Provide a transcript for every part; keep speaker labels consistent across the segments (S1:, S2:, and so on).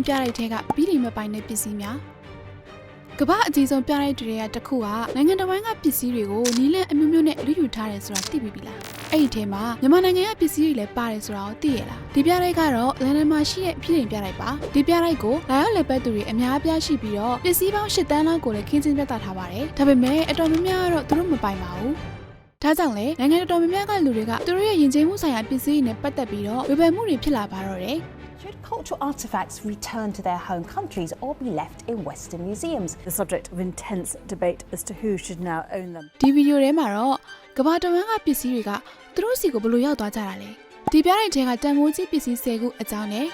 S1: မ်ပြတိုက်ထဲကဘီဒိမ်မပိုင်တဲ့ပစ္စည်းများကမ္ဘာအကြီးဆုံးပြတိုက်တွေကတစ်ခုကနိုင်ငံတော်ပိုင်းကပစ္စည်းတွေကိုနီးလန့်အမျိုးမျိုးနဲ့လူယူထားတယ်ဆိုတာသိပြီလားအဲ့ဒီထဲမှာမြန်မာနိုင်ငံကပစ္စည်းတွေလည်းပါတယ်ဆိုတာကိုသိရလားဒီပြတိုက်ကတော့လန်ဒန်မှာရှိတဲ့ပြည်ဒိမ်ပြတိုက်ပါဒီပြတိုက်ကိုလာရောက်လည်ပတ်သူတွေအများအပြားရှိပြီးတော့ပစ္စည်းပေါင်း၈တန်းလောက်ကိုလည်းခင်းကျင်းပြသထားပါတယ်ဒါပေမဲ့အတော်များများကတော့သူတို့မပိုင်ပါဘူးဒါကြောင့်လေနိုင်ငံတော်တော်များများကလူတွေကသူတို့ရဲ့ယဉ်ကျေးမှုဆိုင်ရာပစ္စည်းတွေနဲ့ပတ်သက်ပြီးတော့ဝေဖန်မှုတွေဖြစ်လာပါတော့တယ်
S2: Should cultural artefacts return to their home countries or be left in Western museums?
S3: the subject of intense debate as to who should now own them.
S1: ဒီဗီဒီယိုထဲမှာတော့ကမ္ဘာတဝန်းကပစ္စည်းတွေကသူတို့စီကိုဘယ်လိုရောက်သွားကြတာလဲဒီပြတဲ့ထဲကတန်မိုးကြီးပစ္စည်း၁၀ခုအကြောင်းနဲ့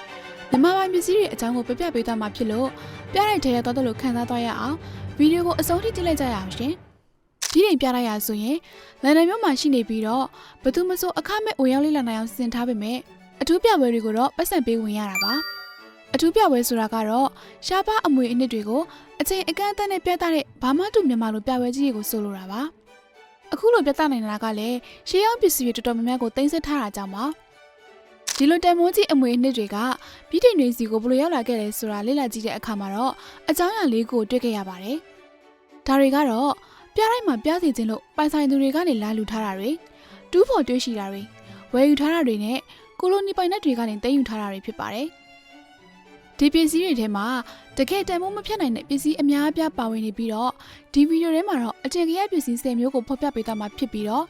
S1: မြန်မာပိုင်းပစ္စည်းတွေအကြောင်းကိုပြပြပေးသွားမှာဖြစ်လို့ပြတဲ့ထဲရတော့လို့ခံစားသွားရအောင်ဗီဒီယိုကိုအဆုံးထိကြည့်လိုက်ကြရအောင်ရှင်ဒီရင်ပြလိုက်ရဆိုရင်လန်ဒန်မြို့မှာရှိနေပြီးတော့ဘယ်သူမှဆိုအခမဲ့ဝင်ရောက်လေ့လာနိုင်အောင်စီစဉ်ထားပေမဲ့ အထူးပြပွဲတွေကိုတော့ပတ်စံပေးဝင်ရတာပါအထူးပြပွဲဆိုတာကတော့ရှားပါအမွေအနှစ်တွေကိုအချိန်အကန့်အသတ်နဲ့ပြသတဲ့ဘာမှတူမြန်မာလိုပြပွဲကြီးတွေကိုဆိုလိုတာပါအခုလိုပြသနိုင်တာကလည်းရှေးရောက်ပစ္စည်းတွေတော်တော်များများကိုတင်ဆက်ထားတာကြောင့်ပါဒီလိုတန်မိုးကြီးအမွေအနှစ်တွေကပြည်ထိုင်တွေစီကိုဘယ်လိုရောက်လာခဲ့လဲဆိုတာလေ့လာကြည့်တဲ့အခါမှာတော့အကြောင်းအရာလေးကိုတွေ့ခဲ့ရပါတယ်ဒါတွေကတော့ပြတိုင်းမှာပြစီခြင်းလို့ပိုင်ဆိုင်သူတွေကနေလာလူထားတာတွေတူးဖို့တွေးရှိတာတွေဝယ်ယူထားတာတွေနဲ့ ကိုလိုနီပိုင်နက်တွေကနေတင်ယူထားတာတွေဖြစ်ပါတယ်ဒီပစ္စည်းတွေထဲမှာတကယ်တန်ဖိုးမဖြတ်နိုင်တဲ့ပစ္စည်းအများအပြားပါဝင်နေပြီးတော့ဒီဗီဒီယိုထဲမှာတော့အထင်ကြီးပစ္စည်း10မျိုးကိုဖော်ပြပေးသွားမှာဖြစ်ပြီးတော့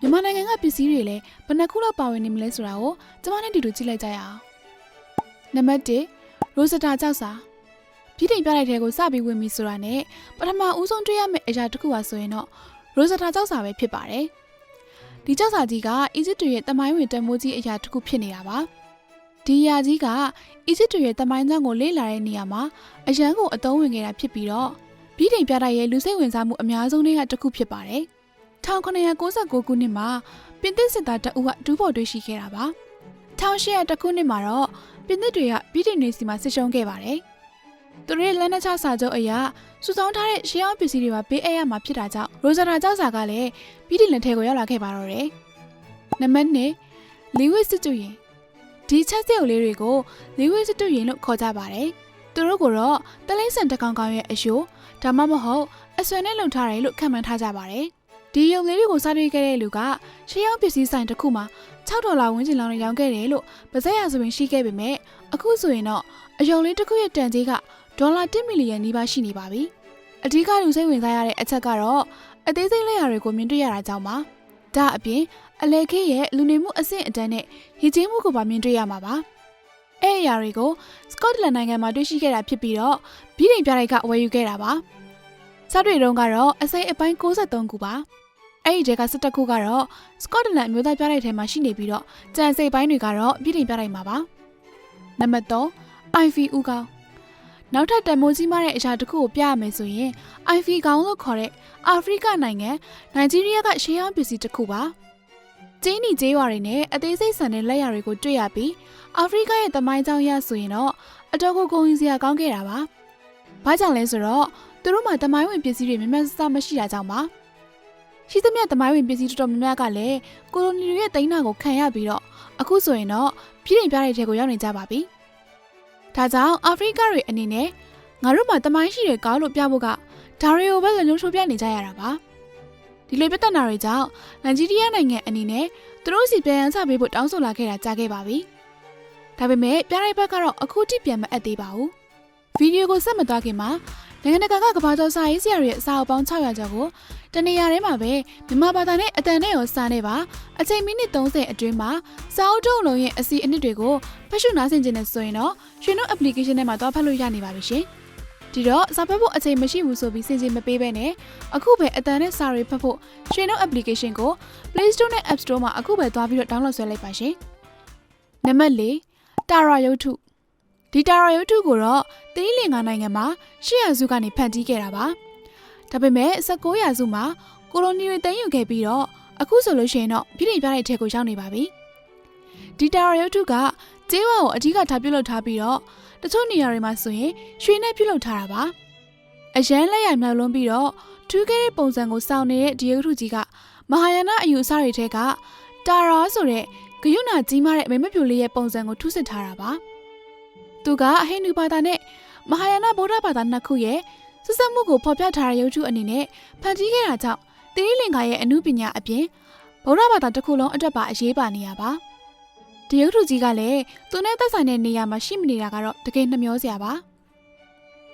S1: မြန်မာနိုင်ငံကပစ္စည်းတွေလည်းဘယ်နှခုလောက်ပါဝင်နေမလဲဆိုတာကိုကျွန်မနဲ့တူတူကြည့်လိုက်ကြရအောင်နံပါတ်1ရိုစတာကြောက်စာပြည်ထိုင်ပြလိုက်တဲ့ကိုစပြီးဝင်ပြီဆိုတာနဲ့ပထမဦးဆုံးတွေ့ရမယ့်အရာတစ်ခုပါဆိုရင်တော့ရိုစတာကြောက်စာပဲဖြစ်ပါတယ် ဒီကြောက်စာကြီးကအီဂျစ်တွေရဲ့တမိုင်းဝင်တန်မိုးကြီးအရာတစ်ခုဖြစ်နေတာပါဒီအရာကြီးကအီဂျစ်တွေရဲ့တမိုင်းကြောင်းကိုလေ့လာတဲ့နေရာမှာအရန်ကိုအသုံးဝင်ခဲ့တာဖြစ်ပြီးတော့ပြည်ထိုင်ပြတိုက်ရဲ့လူစိတ်ဝင်စားမှုအများဆုံးတွေကတစ်ခုဖြစ်ပါတယ်1996ခုနှစ်မှာပြင်သစ်စစ်သားတအုပ်ကဒူးဖော်တွေ့ရှိခဲ့တာပါ1800ခုနှစ်မှာတော့ပြင်သစ်တွေကပြည်ထိုင်နေစီမှာစစ်ရှုံးခဲ့ပါတယ် သူတို့ရဲ့လက်နက်ချစာချုပ်အရာစုဆောင်းထားတဲ့ရှေးအောင်ပစ္စည်းတွေပါပေးအပ်ရမှာဖြစ်တာကြောင့်ရိုဇာတာကြောက်စာကလည်းပြည်ထိုင်လက်ထဲကိုရောက်လာခဲ့ပါတော့တယ်နံပါတ်2လီဝစ်စစ်တူရင်ဒီချက်စရုပ်လေးတွေကိုလီဝစ်စစ်တူရင်လို့ခေါ်ကြပါတယ်သူတို့ကတော့တလိမ့်ဆန်တကောင်ကောင်ရဲ့အယိုးဒါမှမဟုတ်အဆွဲနဲ့လုံထားတယ်လို့ခံမှန်းထားကြပါတယ်ဒီရုပ်လေးတွေကိုစားတွေ့ခဲ့တဲ့လူကရှေးအောင်ပစ္စည်းဆိုင်တစ်ခုမှာ6ဒေါ်လာဝန်းကျင်လောက်နဲ့ရောင်းခဲ့တယ်လို့ပါဇက်ရဆိုရင်ရှိခဲ့ပေမဲ့အခုဆိုရင်တော့အယုံလေးတစ်ခုရဲ့တန်ကြေးက ဒေါ်လာ1မီလီယံနီးပါးရှိနေပါပြီ။အဓိကလူစိတ်ဝင်စားရတဲ့အချက်ကတော့အသေးစိတ်လက်ရာတွေကိုမြင်တွေ့ရတာကြောင့်ပါ။ဒါအပြင်အလဲခေရဲ့လူနေမှုအဆင့်အတန်းနဲ့ရည်ကြီးမှုကိုပါမြင်တွေ့ရမှာပါ။အဲ့အရာတွေကိုစကော့တလန်နိုင်ငံမှာတွေ့ရှိခဲ့တာဖြစ်ပြီးတော့ဗြိတိန်ပြတိုက်ကဝယ်ယူခဲ့တာပါ။စားတွေတုန်းကတော့အစိပ်အပိုင်း63ခုပါ။အဲ့ဒီတဲက17ခုကတော့စကော့တလန်အမျိုးသားပြတိုက်ထဲမှာရှိနေပြီးတော့ကြံစိပ်ပိုင်းတွေကတော့ဗြိတိန်ပြတိုက်မှာပါ။နံပါတ်3 IV ဥကောင်း နောက်ထပ်တန်မိုးကြီးမားတဲ့အရာတစ်ခုကိုပြရမယ်ဆိုရင် IV ကောင်းလို့ခေါ်တဲ့အာဖရိကနိုင်ငံနိုင်ဂျီးရီးယားကရှေးဟောင်းပစ္စည်းတစ်ခုပါ။ကျင်းနီကျေးရွာတွေနဲ့အသေးစိတ်ဆန်တဲ့လက်ရာတွေကိုတွေ့ရပြီးအာဖရိကရဲ့သမိုင်းကြောင်းရဆိုရင်တော့အတော်ကိုဂုဏ်ယူစရာကောင်းခဲ့တာပါ။ဘာကြောင့်လဲဆိုတော့သူတို့မှာသမိုင်းဝင်ပစ္စည်းတွေမြတ်မြတ်ဆဆမရှိတာကြောင့်ပါ။ရှိသမျှသမိုင်းဝင်ပစ္စည်းတော်တော်များများကလည်းကိုလိုနီတွေရဲ့တိန်းနာကိုခံရပြီးတော့အခုဆိုရင်တော့ပြည်ရင်ပြတဲ့ထဲကိုရောက်နေကြပါပြီ။ ဒါကြောင့်အာဖရိကတွေအနေနဲ့ငါတို့မှာတမိုင်းရှိတဲ့ကောင်းလို့ပြဖို့ကဒါတွေကိုပဲလုံးချိုးပြနေကြရတာပါဒီလိုပြဿနာတွေကြောင့်နိုင်ဂျီးရီးယားနိုင်ငံအနေနဲ့သူတို့စီပြန်ရန်ချပေးဖို့တောင်းဆိုလာခဲ့တာကြားခဲ့ပါပြီဒါပေမဲ့ပြရိုက်ဘက်ကတော့အခုထိပြန်မအပ်သေးပါဘူးဗီဒီယိုကိုဆက်မသွားခင်မှာ နိုင်ငံတကာကကမ္ဘာကျော်စာရေးဆရာတွေရဲ့အစာအုပ်ပေါင်း600ကျော်ကိုတနေရာထဲမှာပဲမြန်မာဘာသာနဲ့အတန်နဲ့ရောစာနဲ့ပါအချိန်မိနစ်30အတွင်းမှာစာအုပ်ထုတ်လုံးရဲ့အစီအနှစ်တွေကိုဖတ်ရှုနားဆင်ခြင်းနဲ့ဆိုရင်တော့ရွှေနှုတ် application ထဲမှာသွားဖတ်လို့ရနေပါပြီရှင်။ဒီတော့စာဖတ်ဖို့အချိန်မရှိဘူးဆိုပြီးစင်စင်မပေးဘဲနဲ့အခုပဲအတန်နဲ့စာတွေဖတ်ဖို့ရွှေနှုတ် application ကို Play Store နဲ့ App Store မှာအခုပဲသွားပြီးတော့ download ဆွဲလိုက်ပါရှင်။နံပါတ်၄တာရာရုပ်ထု ဒီတာရာရုပ်ထုကိုတော့သီးလင်္ကာနိုင်ငံမှာရှေ့ရစုကနေဖန်တီးခဲ့တာပါ။ဒါပေမဲ့19ရာစုမှာကိုလိုနီတွေတင်ယူခဲ့ပြီးတော့အခုဆိုလို့ရှိရင်တော့ပြည်ထိုင်ပြတဲ့ထဲကိုရောက်နေပါပြီ။ဒီတာရာရုပ်ထုကကျေးဝါကိုအဓိကထားပြုတ်လုပ်ထားပြီးတော့တချို့နေရာတွေမှာဆိုရင်ရွှေနဲ့ပြုတ်လုပ်ထားတာပါ။အရန်လက်ရမြောက်လွန်းပြီးတော့ထူးခဲ့တဲ့ပုံစံကိုစောင့်နေတဲ့ဒီရုပ်ထုကြီးကမဟာယာနအယူအဆတွေထဲကတာရာဆိုတဲ့ဂယုဏကြီးမားတဲ့အမေမဖြူလေးရဲ့ပုံစံကိုထုစစ်ထားတာပါ။ဒ သူကဟိန္ဒူဘာသာနဲ့မဟာယာနဗုဒ္ဓဘာသာနှစ်ခုရဲ့ဆက်ဆက်မှုကိုဖော်ပြထားတဲ့ရုပ်ထုအနေနဲ့ဖန်တီးခဲ့တာကြောင့်တိရိလင်္ကာရဲ့အမှုပညာအပြင်ဗုဒ္ဓဘာသာတစ်ခုလုံးအတွက်ပါအရေးပါနေရပါဒီရုပ်ထုကြီးကလည်းသူနဲ့သက်ဆိုင်တဲ့နေရာမှာရှိမနေတာကတော့တကယ်နှမျောစရာပါ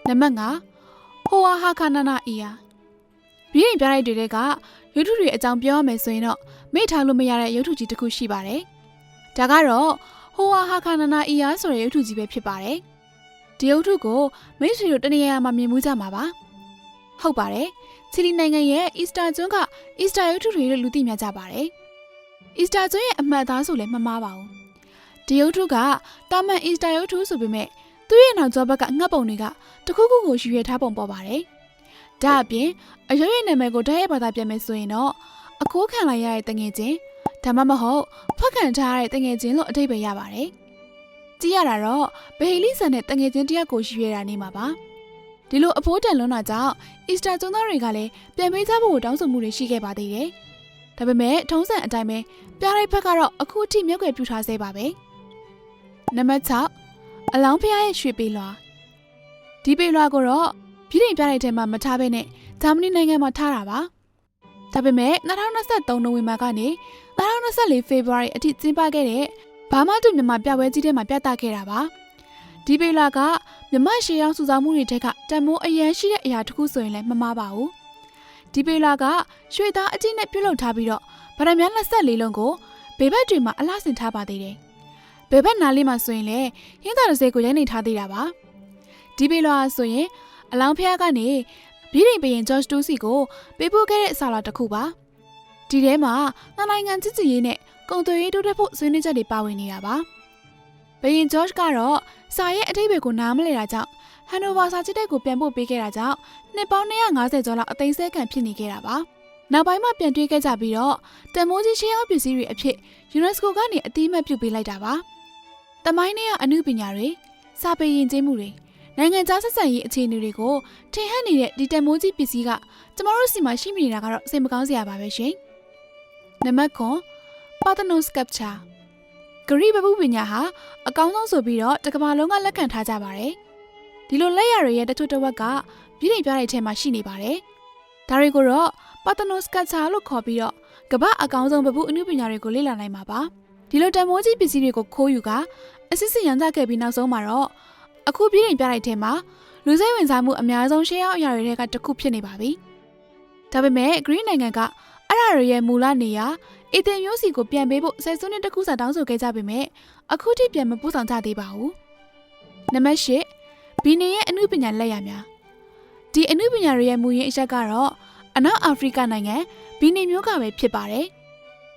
S1: နံပါတ်5ဟိုဝါဟာခနာနာအီယာပြည်ရင်ပြလိုက်တွေတဲ့ကရုပ်ထုတွေအကြောင်းပြောရမယ်ဆိုရင်တော့မေ့ထားလို့မရတဲ့ရုပ်ထုကြီးတစ်ခုရှိပါတယ်ဒါကတော့ ဟိုဝါဟာခနာနာအီယာဆိုတဲ့ရုပ်ထုကြီးပဲဖြစ်ပါတယ်ဒီရုပ်ထုကိုမိတ်ဆွေတို့တနေရာမှာမြင်မှုကြမှာပါဟုတ်ပါတယ်ချီလီနိုင်ငံရဲ့အီစတာကျွန်းကအီစတာရုပ်ထုတွေလို့လူသိများကြပါတယ်အီစတာကျွန်းရဲ့အမှတ်အသားဆိုလည်းမမှားပါဘူးဒီရုပ်ထုကတာမန်အီစတာရုပ်ထုဆိုပေမဲ့သူ့ရဲ့နောက်ကျောဘက်ကငှက်ပုံတွေကတခုခုကိုရွေရထားပုံပေါ်ပါတယ်ဒါအပြင်အရွရဲ့နာမည်ကိုတရဲဘာသာပြန်မယ်ဆိုရင်တော့အခိုးခံလိုက်ရတဲ့တငယ်ချင်း ဒါမှမဟုတ်ဖွက်ခံထားရတဲ့တငယ်ချင်းလို့အထိပ္ပယ်ရပါတယ်ကြည့်ရတာတော့ဘဟီလီဆန်တဲ့တငယ်ချင်းတယောက်ကိုရွေရတာနေမှာပါဒီလိုအဖိုးတန်လွန်းတာကြောင့်အီစတာကျွန်းသားတွေကလည်းပြန်ပေးကြဖို့တောင်းဆိုမှုတွေရှိခဲ့ပါသေးတယ်ဒါပေမဲ့ထုံးစံအတိုင်းပဲပြားလိုက်ဘက်ကတော့အခုအထိမြုပ်ွယ်ပြူထားသေးပါပဲနံပါတ်6အလောင်းဖျားရဲ့ရွှေပေလွာဒီပေလွာကိုတော့ပြည်ရင်ပြားလိုက်ထဲမှာမထားဘဲနဲ့ဂျာမနီနိုင်ငံမှာထားတာပါဒါပေမဲ့2023နိုဝင်ဘာကနေ 2024ဖေဖော်ဝါရီအထိကျင်းပခဲ့တဲ့ဘာမှတူမြန်မာပြပွဲကြီးထဲမှာပြသခဲ့တာပါဒီပေလွာကမြမရှေးရောက်စုဆောင်မှုတွေထက်ကတန်မိုးအရန်ရှိတဲ့အရာတစ်ခုဆိုရင်လည်းမမှားပါဘူးဒီပေလွာကရွှေသားအကျင့်နဲ့ပြုတ်လုထားပြီးတော့ဗရမများ24လုံးကိုဘေဘက်တွေမှာအလှဆင်ထားပါသေးတယ်ဘေဘက်နားလေးမှာဆိုရင်လည်းဟင်းသာတစ်စဲကိုရိုက်နေထားသေးတာပါဒီပေလွာဆိုရင်အလောင်းဖျားကနေဘီးရင်ဘရင်ဂျော့ချ်တူးစီကိုပေးပို့ခဲ့တဲ့အစာလာတစ်ခုပါ ဒီထဲမှာနှစ်နိုင်ငံချစ်ကြည်ရေးနဲ့ကုန်သွယ်ရေးတိုးတက်ဖို့ဆွေးနွေးချက်တွေပါဝင်နေတာပါဘရင်ဂျော့ချ်ကတော့စာရဲ့အထိပ္ပယ်ကိုနားမလည်တာကြောင့်ဟန်နိုဗာစာချစ်တဲ့ကိုပြန်ပို့ပေးခဲ့တာကြောင့်နှစ်ပေါင်း250ကျော်လောက်အသိမ်းဆဲခံဖြစ်နေခဲ့တာပါနောက်ပိုင်းမှာပြန်တွေ့ခဲ့ကြပြီးတော့တန်မိုးကြီးရှင်းအောင်ပစ္စည်းတွေအဖြစ် UNESCO ကနေအတိအမှတ်ပြုပေးလိုက်တာပါတမိုင်းနဲ့အမှုပညာတွေစာပေယဉ်ကျေးမှုတွေနိုင်ငံခြားဆက်ဆံရေးအခြေအနေတွေကိုထင်ဟပ်နေတဲ့ဒီတန်မိုးကြီးပစ္စည်းကကျမတို့စီမှာရှိနေတာကတော့စိတ်မကောင်းစရာပါပဲရှင် နံပါတ်9 Parthenon sculpture ဂရိပပုပညာဟာအကောင်းဆုံးဆိုပြီးတော့တကမ္ဘာလုံးကလက်ခံထားကြပါတယ်ဒီလိုလက်ရတွေရဲ့တချို့တစ်ဝက်ကပြည်နေပြတဲ့ထဲမှာရှိနေပါတယ်ဒါတွေကိုတော့ Parthenon sculpture လို့ခေါ်ပြီးတော့ကမ္ဘာအကောင်းဆုံးပပုအမှုပညာတွေကိုလေ့လာနိုင်မှာပါဒီလိုတန်မိုးကြီးပစ္စည်းတွေကိုခိုးယူကအစစ်စစ်ရန်ကြခဲ့ပြီးနောက်ဆုံးမှာတော့အခုပြည်နေပြတဲ့ထဲမှာလူစိတ်ဝင်စားမှုအများဆုံးရှေးရောက်အရာတွေထဲကတစ်ခုဖြစ်နေပါပြီဒါပေမဲ့ Green နိုင်ငံက အဲ့ဒါတွေရဲ့မူလနေရာအီသင်မျိုးစီကိုပြန်ပေးဖို့ဆယ်စုနှစ်တစ်ခုစာတောင်းဆိုခဲ့ကြပေမဲ့အခုထိပြန်မပို့ဆောင်ကြသေးပါဘူးနံပါတ်၈ဘီနေရဲ့အမှုပညာလက်ရများဒီအမှုပညာတွေရဲ့မူရင်းအချက်ကတော့အနောက်အာဖရိကနိုင်ငံဘီနေမျိုးကပဲဖြစ်ပါတယ်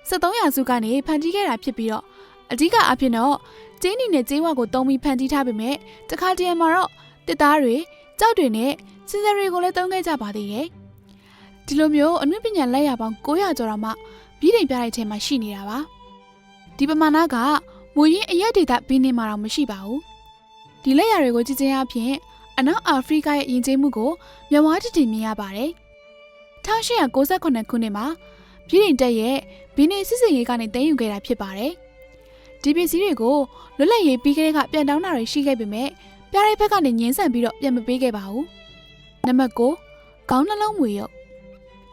S1: 73ရာစုကနေဖန်တီးခဲ့တာဖြစ်ပြီးတော့အဓိကအဖြစ်တော့ကျင်းနီနဲ့ကျင်းဝါကိုတုံးပြီးဖန်တီးထားပေမဲ့တခါတည်းမှာတော့တစ်သားတွေကြောက်တွေနဲ့စင်စယ်တွေကိုလည်းတုံးခဲ့ကြပါသေးတယ် ဒီလိုမျိုးအမှုပညာလက်ရပေါင်း900ကျော်တော့မှပြည်တိမ်ပြတဲ့ထဲမှာရှိနေတာပါဒီပမာဏကမူရင်းအရက်ဒေတာဘီနေမှာတော့မရှိပါဘူးဒီလက်ရတွေကိုကြည့်ချင်းအဖြစ်အနောက်အာဖရိကရဲ့ယဉ်ကျေးမှုကိုမြဝါတည်တည်မြင်ရပါတယ်1898ခုနှစ်မှာပြည်တိမ်တက်ရဲ့ဘီနေစစ်စင်ရေးကနေတည်ယူခဲ့တာဖြစ်ပါတယ်ဒီပစ္စည်းတွေကိုလွတ်လပ်ရေးပြီးကလေးကပြန်တောင်းတာတွေရှိခဲ့ပေမဲ့ပြားရိုက်ဘက်ကနေငင်းဆန်ပြီးတော့ပြန်မပေးခဲ့ပါဘူးနံပါတ်9ခေါင်းနှလုံးမွေရုပ်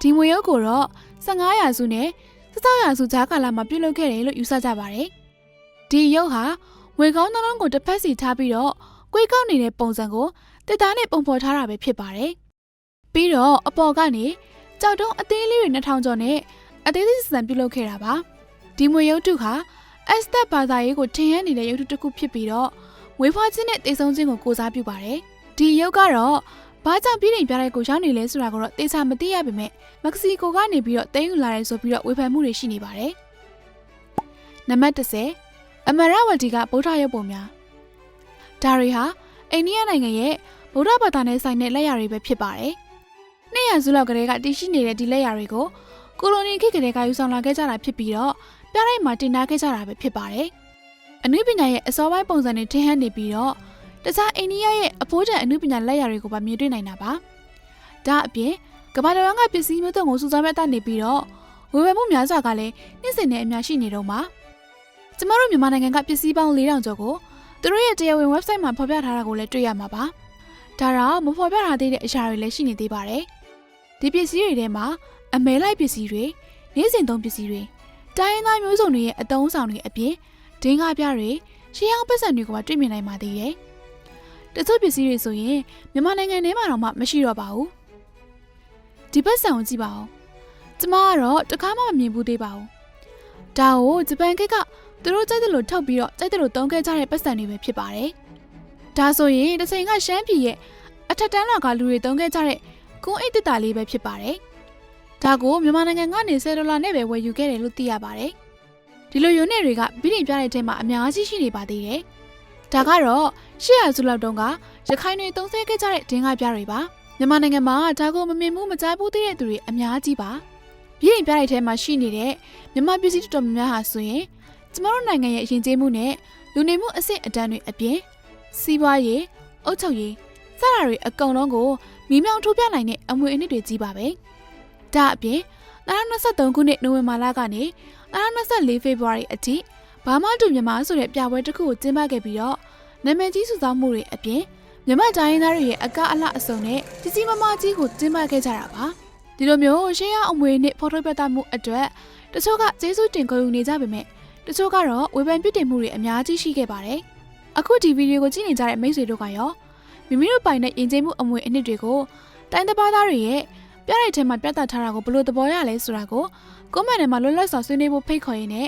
S1: ဒီမွေရုပ်ကိုတော့15ရာစုနဲ့16ရာစုကြားကာလမှာပြုလုပ်ခဲ့တယ်လို့ယူဆကြပါတယ်ဒီရုပ်ဟာဝေကောင်းနှလုံးကိုတစ်ဖက်စီထားပြီးတော့ကွေးကောက်နေတဲ့ပုံစံကိုတစ်သားနဲ့ပုံဖော်ထားတာပဲဖြစ်ပါတယ်ပြီးတော့အပေါ်ကနေကြောက်တုံးအသေးလေးတွေ2000ကျော်နဲ့အသေးသေးစံပြုလုပ်ခဲ့တာပါဒီမွေရုပ်တုဟာအက်စတက်ဘာသာရေးကိုထင်ဟပ်နေတဲ့ရုပ်တုတစ်ခုဖြစ်ပြီးတော့ဝေဖွားခြင်းနဲ့တေဆုံးခြင်းကိုကိုစားပြုပါတယ်ဒီရုပ်ကတော့ ဘာကြောင့်ပြည်နေပြတဲ့ကိုရောက်နေလဲဆိုတာကိုတော့တေချာမသိရပါပဲမက္ကဆီကိုကနေပြီးတော့တင်းယူလာတယ်ဆိုပြီးတော့ဝေဖန်မှုတွေရှိနေပါတယ်နံပါတ်30အမရဝတီကဗုဒ္ဓရုပ်ပုံများဒါတွေဟာအိန္ဒိယနိုင်ငံရဲ့ဗုဒ္ဓဘာသာနဲ့ဆိုင်တဲ့လက်ရာတွေပဲဖြစ်ပါတယ်နှစ်ရာစုလောက်ကလေးကတည်ရှိနေတဲ့ဒီလက်ရာတွေကိုကိုလိုနီခေတ်ကလေးကယူဆောင်လာခဲ့ကြတာဖြစ်ပြီးတော့ပြတိုင်းမှာတင်ထားခဲ့ကြတာပဲဖြစ်ပါတယ်အနုပညာရဲ့အစောပိုင်းပုံစံတွေထင်ဟပ်နေပြီးတော့ တခြားအိန္ဒိယရဲ့အဖိုးတန်အနုပညာလက်ရာတွေကိုပါမြင်တွေ့နိုင်တာပါဒါအပြင်ကမ္ဘာတော်ကပစ္စည်းမျိုးစုံကိုစုဆောင်းမဲ့တတ်နေပြီးတော့ဝေဝယ်မှုများစွာကလည်းနှိမ့်စင်တဲ့အများရှိနေတော့မှာကျမတို့မြန်မာနိုင်ငံကပစ္စည်းပေါင်း4000ကျော်ကိုတသူတို့ရဲ့တရားဝင် website မှာဖော်ပြထားတာကိုလည်းတွေ့ရမှာပါဒါတော့မဖော်ပြထားသေးတဲ့အရာတွေလည်းရှိနေသေးပါတယ်ဒီပစ္စည်းတွေထဲမှာအမဲလိုက်ပစ္စည်းတွေနေ့စဉ်သုံးပစ္စည်းတွေတိုင်းရင်းသားမျိုးစုံတွေရဲ့အတုံးဆောင်တွေအပြင်ဒင်းကားပြားတွေရှေးဟောင်းပတ်စံတွေကပါတွေ့မြင်နိုင်ပါသေးတယ် တချို့ပစ္စည်းတွေဆိုရင်မြန်မာနိုင်ငံထဲမှာတော့မှမရှိတော့ပါဘူးဒီပတ်စံကိုကြည့်ပါဦးကျမကတော့တခါမှမမြင်ဘူးသေးပါဘူးဒါကိုဂျပန်ကိတ်ကသူတို့ကြိုက်တယ်လို့ထုတ်ပြီးတော့ကြိုက်တယ်လို့တုံးခဲ့ကြတဲ့ပတ်စံတွေပဲဖြစ်ပါတယ်။ဒါဆိုရင်တစ်ချိန်ကရှမ်းပြည်ရဲ့အထက်တန်းလောက်ကလူတွေတုံးခဲ့ကြတဲ့ကွန်အိတ်တစ်တာလေးပဲဖြစ်ပါတယ်။ဒါကိုမြန်မာနိုင်ငံကနေ10ဒေါ်လာနဲ့ပဲဝယ်ယူခဲ့တယ်လို့သိရပါတယ်။ဒီလိုယူနေတွေကဗီဒီပြတဲ့ထဲမှာအများကြီးရှိနေပါသေးတယ်။ ဒါကတော့800စုလောက်တုန်းကရခိုင်တွေတုံးဆဲခဲ့ကြတဲ့ဒင်းကားပြတွေပါ။မြန်မာနိုင်ငံမှာဒါကိုမမြင်မှုမကြားဘူးသေးတဲ့သူတွေအများကြီးပါ။ဗီဒီပြတဲ့ထဲမှာရှိနေတဲ့မြန်မာပြည်စည်းတော်တော်များများဟာဆိုရင်ကျမတို့နိုင်ငံရဲ့အရင်ကျေးမှုနဲ့လူနေမှုအဆင့်အတန်းတွေအပြင်စီးပွားရေးအုပ်ချုပ်ရေးစတာတွေအကုန်လုံးကိုမိမြောင်ထိုးပြနိုင်တဲ့အမွေအနှစ်တွေကြီးပါပဲ။ဒါအပြင်2023ခုနှစ်နိုဝင်ဘာလကနေ2024ဖေဖော်ဝါရီအထိ ဘာမှတူမြန်မာဆိုတဲ့ပြပွဲတစ်ခုကိုကျင်းပခဲ့ပြီးတော့နာမည်ကြီးစုဆောင်မှုတွေအပြင်မြန်မာတိုင်းရင်းသားတွေရဲ့အကအလှအစုံနဲ့ကြီးကြီးမားမားကြီးကိုကျင်းပခဲ့ကြတာပါ။ဒီလိုမျိုးရှေးရအမွေအနှစ်ဖော်ထုတ်ပြသမှုအတွက်တချို့ကကျေးဇူးတင်ကြုံနေကြပေမဲ့တချို့ကတော့ဝေဖန်ပြစ်တင်မှုတွေအများကြီးရှိခဲ့ပါတယ်။အခုဒီဗီဒီယိုကိုကြည့်နေကြတဲ့မိတ်ဆွေတို့ကရောမိမိတို့ပိုင်တဲ့ယဉ်ကျေးမှုအမွေအနှစ်တွေကိုတိုင်းတစ်ပါးသားတွေရဲ့ပြတဲ့ထဲမှာပြသထားတာကိုဘယ်လိုသဘောရလဲဆိုတာကိုကွန်မန့်ထဲမှာလွတ်လပ်စွာဆွေးနွေးဖို့ဖိတ်ခေါ်ရင်းနဲ့